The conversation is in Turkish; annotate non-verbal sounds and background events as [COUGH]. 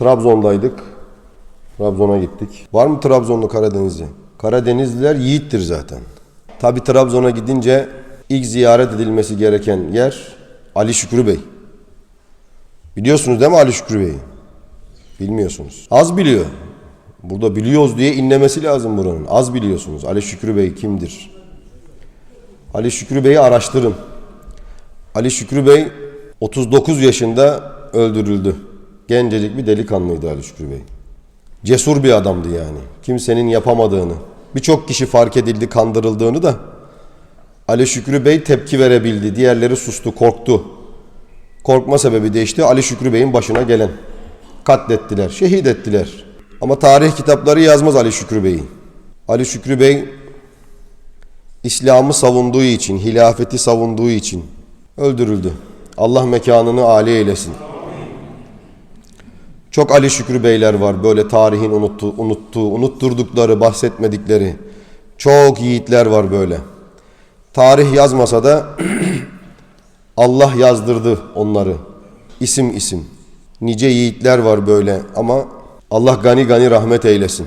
Trabzon'daydık. Trabzon'a gittik. Var mı Trabzonlu Karadenizli? Karadenizliler yiğittir zaten. Tabi Trabzon'a gidince ilk ziyaret edilmesi gereken yer Ali Şükrü Bey. Biliyorsunuz değil mi Ali Şükrü Bey'i? Bilmiyorsunuz. Az biliyor. Burada biliyoruz diye inlemesi lazım buranın. Az biliyorsunuz. Ali Şükrü Bey kimdir? Ali Şükrü Bey'i araştırın. Ali Şükrü Bey 39 yaşında öldürüldü. Gencecik bir delikanlıydı Ali Şükrü Bey. Cesur bir adamdı yani. Kimsenin yapamadığını. Birçok kişi fark edildi kandırıldığını da Ali Şükrü Bey tepki verebildi. Diğerleri sustu, korktu. Korkma sebebi de işte Ali Şükrü Bey'in başına gelen. Katlettiler, şehit ettiler. Ama tarih kitapları yazmaz Ali Şükrü Bey'i. Ali Şükrü Bey İslam'ı savunduğu için, hilafeti savunduğu için öldürüldü. Allah mekanını âli eylesin. Çok Ali Şükrü Beyler var böyle tarihin unuttu, unuttuğu, unutturdukları, bahsetmedikleri. Çok yiğitler var böyle. Tarih yazmasa da [CLEARS THROAT] Allah yazdırdı onları. İsim isim. Nice yiğitler var böyle ama Allah gani gani rahmet eylesin.